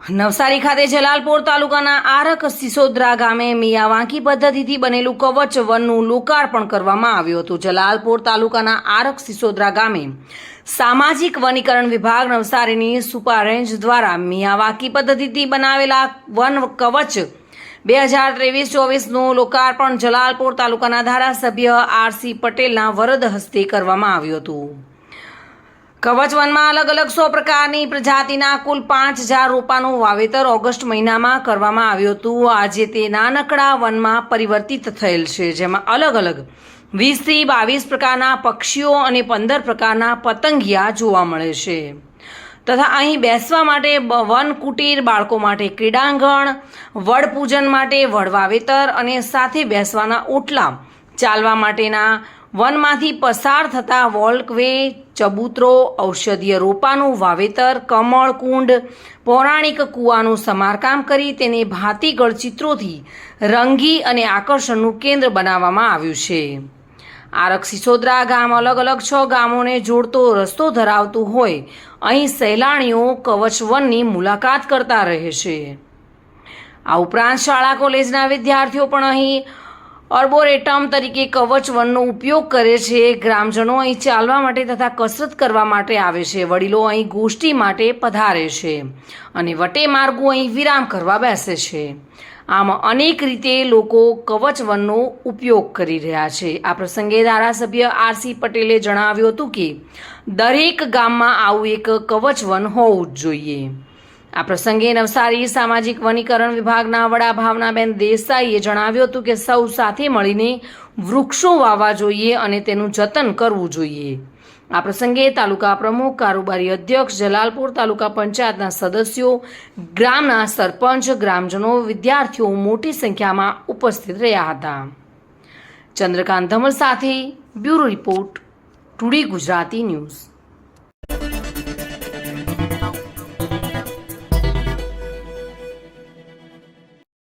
નવસારી ખાતે જલાલપોર તાલુકાના આરક સિસોદરા ગામે મિયાવાંકી પદ્ધતિથી બનેલું કવચ વનનું લોકાર્પણ કરવામાં આવ્યું હતું. જલાલપોર તાલુકાના આરક સિસોદરા ગામે સામાજિક વનીકરણ વિભાગ નવસારીની સુપર રેન્જ દ્વારા મિયાવાકી પદ્ધતિથી બનાવેલા વન કવચ બે હજાર ત્રેવીસ ચોવીસનું લોકાર્પણ જલાલપોર તાલુકાના ધારાસભ્ય આરસી પટેલના વરદ હસ્તે કરવામાં આવ્યું હતું. કવચ વનમાં અલગ અલગ સો પ્રકારની પ્રજાતિના કુલ પાંચ હજાર રોપાનું વાવેતર ઓગસ્ટ મહિનામાં કરવામાં આવ્યું હતું. આજે તે નાનકડા વનમાં પરિવર્તિત થયેલ છે, જેમાં અલગ અલગ વીસથી બાવીસ પ્રકારના પક્ષીઓ અને પંદર પ્રકારના પતંગિયા જોવા મળે છે. તથા અહીં બેસવા માટે વન કુટીર બાળકો માટે ક્રીડાંગણ વડ પૂજન માટે વડ વાવેતર અને સાથે બેસવાના ઓટલા ચાલવા માટેના વનમાંથી પસાર થતા વોલ્કવે ચબૂતરો, ઔષધીય રોપાનું વાવેતર, કમળ, કુંડ, પૌરાણિક કૂવાનું સમારકામ કરી તેને ભાતીગળ ચિત્રોથી રંગી અને આકર્ષણનું કેન્દ્ર બનાવવામાં આવ્યું છે. આરક સિસોદરા ગામ અલગ અલગ છ ગામોને જોડતો રસ્તો ધરાવતું હોય, અહીં સહેલાણીઓ કવચ વનની મુલાકાત કરતા રહે છે. આ ઉપરાંત શાળા, કોલેજના વિદ્યાર્થીઓ પણ અહીં અર્બોરેટમ તરીકે કવચ વનનો ઉપયોગ કરે છે. ગ્રામજનો અહીં ચાલવા માટે તથા કસરત કરવા માટે આવે છે. વડીલો અહીં ગોષ્ઠી માટે પધારે છે અને વટે માર્ગો અહીં વિરામ કરવા બેસે છે. આમ અનેક રીતે લોકો કવચ વનનો ઉપયોગ કરી રહ્યા છે. આ પ્રસંગે ધારાસભ્ય આરસી પટેલે જણાવ્યું હતું કે દરેક ગામમાં આવું એક કવચ વન હોવું જ જોઈએ. આ પ્રસંગે નવસારી સામાજિક વનીકરણ વિભાગના વડા ભાવનાબેન દેસાઈએ જણાવ્યું હતું કે સૌ સાથે મળીને વૃક્ષો વાવવા જોઈએ અને તેનું જતન કરવું જોઈએ. આ પ્રસંગે તાલુકા પ્રમુખ કારોબારી અધ્યક્ષ, જલાલપુર તાલુકા પંચાયતના સદસ્યો, ગ્રામના સરપંચ, ગ્રામજનો, વિદ્યાર્થીઓ મોટી સંખ્યામાં ઉપસ્થિત રહ્યા હતા. ચંદ્રકાંત ધમલ સાથે bureau report, today Gujarati news.